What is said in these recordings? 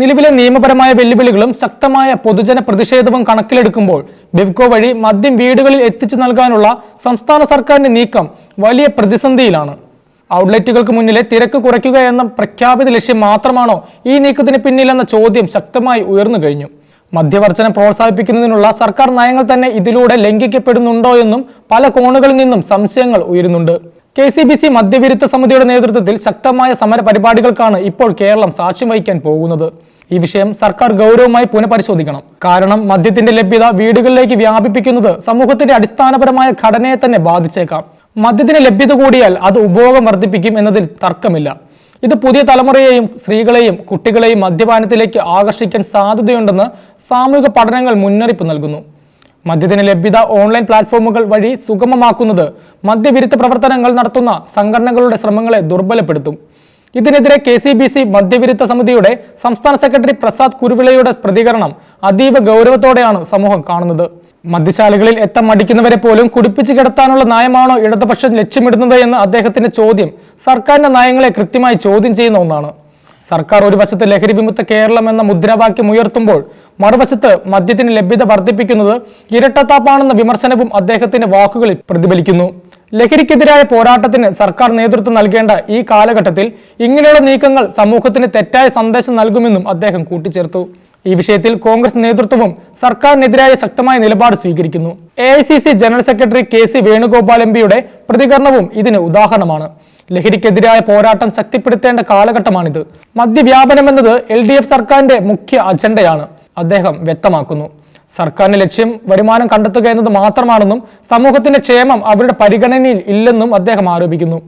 നിലവിലെ നിയമപരമായ വെല്ലുവിളികളും ശക്തമായ പൊതുജന പ്രതിഷേധവും കണക്കിലെടുക്കുമ്പോൾ ബിവ്കോ വഴി മദ്യം വീടുകളിൽ എത്തിച്ചു നൽകാനുള്ള സംസ്ഥാന സർക്കാരിന്റെ നീക്കം വലിയ പ്രതിസന്ധിയിലാണ്. ഔട്ട്ലെറ്റുകൾക്ക് മുന്നിലെ തിരക്ക് കുറയ്ക്കുക എന്ന പ്രഖ്യാപിത ലക്ഷ്യം മാത്രമാണോ ഈ നീക്കത്തിന് പിന്നിലെന്ന ചോദ്യം ശക്തമായി ഉയർന്നു കഴിഞ്ഞു. മദ്യവർജനം പ്രോത്സാഹിപ്പിക്കുന്നതിനുള്ള സർക്കാർ നയങ്ങൾ തന്നെ ഇതിലൂടെ ലംഘിക്കപ്പെടുന്നുണ്ടോ എന്നും പല കോണുകളിൽ നിന്നും സംശയങ്ങൾ ഉയരുന്നുണ്ട്. കെ സി ബി സി മദ്യവിരുദ്ധ സമിതിയുടെ നേതൃത്വത്തിൽ ശക്തമായ സമര പരിപാടികൾക്കാണ് ഇപ്പോൾ കേരളം സാക്ഷ്യം വഹിക്കാൻ പോകുന്നത്. ഈ വിഷയം സർക്കാർ ഗൗരവമായി പുനഃപരിശോധിക്കണം. കാരണം മദ്യത്തിന്റെ ലഭ്യത വീടുകളിലേക്ക് വ്യാപിപ്പിക്കുന്നത് സമൂഹത്തിന്റെ അടിസ്ഥാനപരമായ ഘടനയെ തന്നെ ബാധിച്ചേക്കാം. മദ്യത്തിന് ലഭ്യത കൂടിയാൽ അത് ഉപഭോഗം വർദ്ധിപ്പിക്കും എന്നതിൽ തർക്കമില്ല. ഇത് പുതിയ തലമുറയെയും സ്ത്രീകളെയും കുട്ടികളെയും മദ്യപാനത്തിലേക്ക് ആകർഷിക്കാൻ സാധ്യതയുണ്ടെന്ന് സാമൂഹിക പഠനങ്ങൾ മുന്നറിയിപ്പ് നൽകുന്നു. മദ്യത്തിന് ലഭ്യത ഓൺലൈൻ പ്ലാറ്റ്ഫോമുകൾ വഴി സുഗമമാക്കുന്നത് മദ്യവിരുദ്ധ പ്രവർത്തനങ്ങൾ നടത്തുന്ന സംഘടനകളുടെ ശ്രമങ്ങളെ ദുർബലപ്പെടുത്തും. ഇതിനെതിരെ കെ സി ബി സി മദ്യവിരുദ്ധ സമിതിയുടെ സംസ്ഥാന സെക്രട്ടറി പ്രസാദ് കുരുവിളയുടെ പ്രതികരണം അതീവ ഗൗരവത്തോടെയാണ് സമൂഹം കാണുന്നത്. മദ്യശാലകളിൽ എത്ത മടിക്കുന്നവരെ പോലും കുടിപ്പിച്ചു കിടത്താനുള്ള നയമാണോ ഇടതുപക്ഷം ലക്ഷ്യമിടുന്നത് എന്ന അദ്ദേഹത്തിന്റെ ചോദ്യം സർക്കാരിന്റെ നയങ്ങളെ കൃത്യമായി ചോദ്യം ചെയ്യുന്ന ഒന്നാണ്. സർക്കാർ ഒരു വശത്ത് ലഹരി വിമുക്ത കേരളം എന്ന മുദ്രാവാക്യം ഉയർത്തുമ്പോൾ മറുവശത്ത് മദ്യത്തിന് ലഭ്യത വർദ്ധിപ്പിക്കുന്നത് ഇരട്ടത്താപ്പാണെന്ന വിമർശനവും അദ്ദേഹത്തിന്റെ വാക്കുകളിൽ പ്രതിഫലിക്കുന്നു. ലഹരിക്കെതിരായ പോരാട്ടത്തിന് സർക്കാർ നേതൃത്വം നൽകേണ്ട ഈ കാലഘട്ടത്തിൽ ഇങ്ങനെയുള്ള നീക്കങ്ങൾ സമൂഹത്തിന് തെറ്റായ സന്ദേശം നൽകുമെന്നും അദ്ദേഹം കൂട്ടിച്ചേർത്തു. ഈ വിഷയത്തിൽ കോൺഗ്രസ് നേതൃത്വവും സർക്കാരിനെതിരായ ശക്തമായ നിലപാട് സ്വീകരിക്കുന്നു. A general secretary K C Venugopal M പ്രതികരണവും ഇതിന് ഉദാഹരണമാണ്. ലഹരിക്കെതിരായ പോരാട്ടം ശക്തിപ്പെടുത്തേണ്ട കാലഘട്ടമാണിത്. മദ്യവ്യാപനം എന്നത് എൽ ഡി എഫ് സർക്കാരിന്റെ മുഖ്യ അജണ്ടയാണ് അദ്ദേഹം വ്യക്തമാക്കുന്നു. സർക്കാരിന്റെ ലക്ഷ്യം വരുമാനം കണ്ടെത്തുക എന്നത് മാത്രമാണെന്നും സമൂഹത്തിന്റെ ക്ഷേമം അവരുടെ പരിഗണനയിൽ ഇല്ലെന്നും അദ്ദേഹം ആരോപിക്കുന്നു.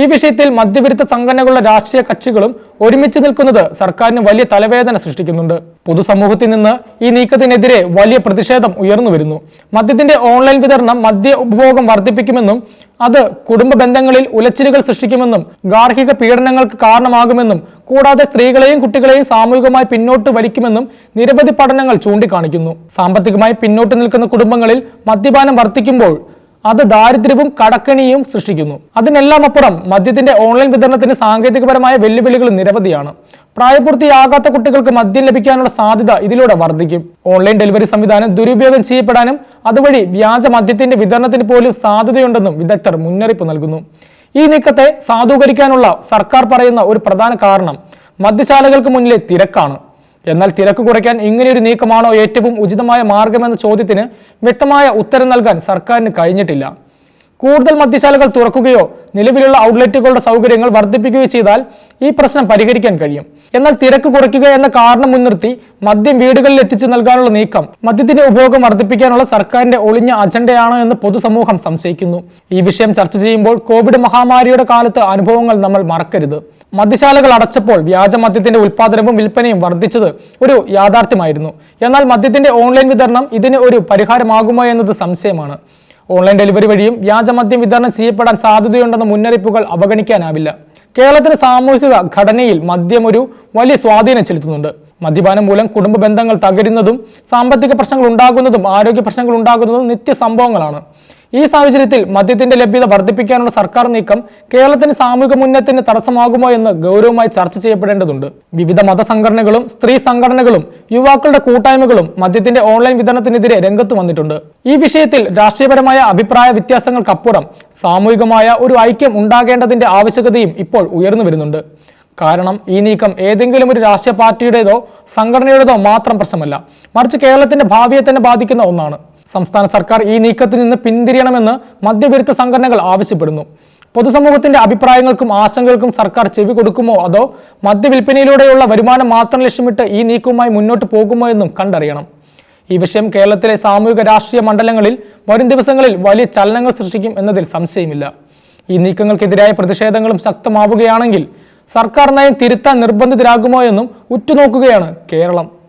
ഈ വിഷയത്തിൽ മദ്യവിരുദ്ധ സംഘടനകളുടെ രാഷ്ട്രീയ കക്ഷികളും ഒരുമിച്ച് നിൽക്കുന്നത് സർക്കാരിന് വലിയ തലവേദന സൃഷ്ടിക്കുന്നുണ്ട്. പൊതുസമൂഹത്തിൽ നിന്ന് ഈ നീക്കത്തിനെതിരെ വലിയ പ്രതിഷേധം ഉയർന്നു വരുന്നു. മദ്യത്തിന്റെ ഓൺലൈൻ വിതരണം മദ്യ ഉപഭോഗം വർദ്ധിപ്പിക്കുമെന്നും അത് കുടുംബ ബന്ധങ്ങളിൽ ഉലച്ചിലുകൾ സൃഷ്ടിക്കുമെന്നും ഗാർഹിക പീഡനങ്ങൾക്ക് കാരണമാകുമെന്നും കൂടാതെ സ്ത്രീകളെയും കുട്ടികളെയും സാമൂഹികമായി പിന്നോട്ട് വലിക്കുമെന്നും നിരവധി പഠനങ്ങൾ ചൂണ്ടിക്കാണിക്കുന്നു. സാമ്പത്തികമായി പിന്നോട്ട് നിൽക്കുന്ന കുടുംബങ്ങളിൽ മദ്യപാനം വർദ്ധിക്കുമ്പോൾ അത് ദാരിദ്ര്യവും കടക്കണിയും സൃഷ്ടിക്കുന്നു. അതിനെല്ലാം അപ്പുറം മദ്യത്തിന്റെ ഓൺലൈൻ വിതരണത്തിന് സാങ്കേതികപരമായ വെല്ലുവിളികൾ നിരവധിയാണ്. പ്രായപൂർത്തിയാകാത്ത കുട്ടികൾക്ക് മദ്യം ലഭിക്കാനുള്ള സാധ്യത ഇതിലൂടെ വർദ്ധിക്കും. ഓൺലൈൻ ഡെലിവറി സംവിധാനം ദുരുപയോഗം ചെയ്യപ്പെടാനും അതുവഴി വ്യാജ മദ്യത്തിന്റെ വിതരണത്തിന് പോലും സാധ്യതയുണ്ടെന്നും വിദഗ്ധർ മുന്നറിയിപ്പ് നൽകുന്നു. ഈ നീക്കത്തെ സാധൂകരിക്കാനുള്ള സർക്കാർ പറയുന്ന ഒരു പ്രധാന കാരണം മദ്യശാലകൾക്ക് മുന്നിലെ തിരക്കാണ്. എന്നാൽ തിരക്ക് കുറയ്ക്കാൻ ഇങ്ങനെയൊരു നീക്കമാണോ ഏറ്റവും ഉചിതമായ മാർഗമെന്ന ചോദ്യത്തിന് വ്യക്തമായ ഉത്തരം നൽകാൻ സർക്കാരിന് കഴിഞ്ഞിട്ടില്ല. കൂടുതൽ മദ്യശാലകൾ തുറക്കുകയോ നിലവിലുള്ള ഔട്ട്ലെറ്റുകളുടെ സൗകര്യങ്ങൾ വർദ്ധിപ്പിക്കുകയോ ചെയ്താൽ ഈ പ്രശ്നം പരിഹരിക്കാൻ കഴിയും. എന്നാൽ തിരക്ക് കുറയ്ക്കുക എന്ന കാരണം മുൻനിർത്തി മദ്യം വീടുകളിൽ എത്തിച്ചു നൽകാനുള്ള നീക്കം മദ്യത്തിന്റെ ഉപയോഗം വർദ്ധിപ്പിക്കാനുള്ള സർക്കാരിന്റെ ഒളിഞ്ഞ അജണ്ടയാണോ എന്ന് പൊതുസമൂഹം സംശയിക്കുന്നു. ഈ വിഷയം ചർച്ച ചെയ്യുമ്പോൾ കോവിഡ് മഹാമാരിയുടെ കാലത്ത് അനുഭവങ്ങൾ നമ്മൾ മറക്കരുത്. മദ്യശാലകൾ അടച്ചപ്പോൾ വ്യാജ മദ്യത്തിന്റെ ഉൽപാദനവും വിൽപ്പനയും വർദ്ധിച്ചത് ഒരു യാഥാർത്ഥ്യമായിരുന്നു. എന്നാൽ മദ്യത്തിന്റെ ഓൺലൈൻ വിതരണം ഇതിന് ഒരു പരിഹാരമാകുമോ എന്നത് സംശയമാണ്. ഓൺലൈൻ ഡെലിവറി വഴിയും വ്യാജ മദ്യം വിതരണം ചെയ്യപ്പെടാൻ സാധ്യതയുണ്ടെന്ന മുന്നറിയിപ്പുകൾ അവഗണിക്കാനാവില്ല. കേരളത്തിലെ സാമൂഹിക ഘടനയിൽ മദ്യം ഒരു വലിയ സ്വാധീനം ചെലുത്തുന്നുണ്ട്. മദ്യപാനം മൂലം കുടുംബ ബന്ധങ്ങൾ തകരുന്നതും സാമ്പത്തിക പ്രശ്നങ്ങൾ ഉണ്ടാകുന്നതും ആരോഗ്യ പ്രശ്നങ്ങൾ ഉണ്ടാകുന്നതും നിത്യസംഭവങ്ങളാണ്. ഈ സാഹചര്യത്തിൽ മദ്യത്തിന്റെ ലഭ്യത വർദ്ധിപ്പിക്കാനുള്ള സർക്കാർ നീക്കം കേരളത്തിന് സാമൂഹിക മുന്നേറ്റത്തിന് തടസ്സമാകുമോ എന്ന് ഗൗരവമായി ചർച്ച ചെയ്യപ്പെടേണ്ടതുണ്ട്. വിവിധ മതസംഘടനകളും സ്ത്രീ സംഘടനകളും യുവാക്കളുടെ കൂട്ടായ്മകളും മദ്യത്തിന്റെ ഓൺലൈൻ വിതരണത്തിനെതിരെ രംഗത്ത് വന്നിട്ടുണ്ട്. ഈ വിഷയത്തിൽ രാഷ്ട്രീയപരമായ അഭിപ്രായ വ്യത്യാസങ്ങൾക്കപ്പുറം സാമൂഹികമായ ഒരു ഐക്യം ഉണ്ടാകേണ്ടതിന്റെ ആവശ്യകതയും ഇപ്പോൾ ഉയർന്നു വരുന്നുണ്ട്. കാരണം ഈ നീക്കം ഏതെങ്കിലും ഒരു രാഷ്ട്രീയ പാർട്ടിയുടേതോ സംഘടനയുടേതോ മാത്രം പ്രശ്നമല്ല. മറിച്ച് കേരളത്തിന്റെ ഭാവിയെ തന്നെ ബാധിക്കുന്ന ഒന്നാണ്. സംസ്ഥാന സർക്കാർ ഈ നീക്കത്തിൽ നിന്ന് പിന്തിരിയണമെന്ന് മദ്യവിരുദ്ധ സംഘടനകൾ ആവശ്യപ്പെടുന്നു. പൊതുസമൂഹത്തിന്റെ അഭിപ്രായങ്ങൾക്കും ആശങ്കകൾക്കും സർക്കാർ ചെവി കൊടുക്കുമോ അതോ മദ്യവിൽപ്പനയിലൂടെയുള്ള വരുമാനം മാത്രം ലക്ഷ്യമിട്ട് ഈ നീക്കവുമായി മുന്നോട്ട് പോകുമോ എന്നും കണ്ടറിയണം. ഈ വിഷയം കേരളത്തിലെ സാമൂഹിക രാഷ്ട്രീയ മണ്ഡലങ്ങളിൽ വരും ദിവസങ്ങളിൽ വലിയ ചലനങ്ങൾ സൃഷ്ടിക്കും എന്നതിൽ സംശയമില്ല. ഈ നീക്കങ്ങൾക്കെതിരായ പ്രതിഷേധങ്ങളും ശക്തമാവുകയാണെങ്കിൽ സർക്കാർ നയം തിരുത്താൻ നിർബന്ധിതരാകുമോ എന്നും ഉറ്റുനോക്കുകയാണ് കേരളം.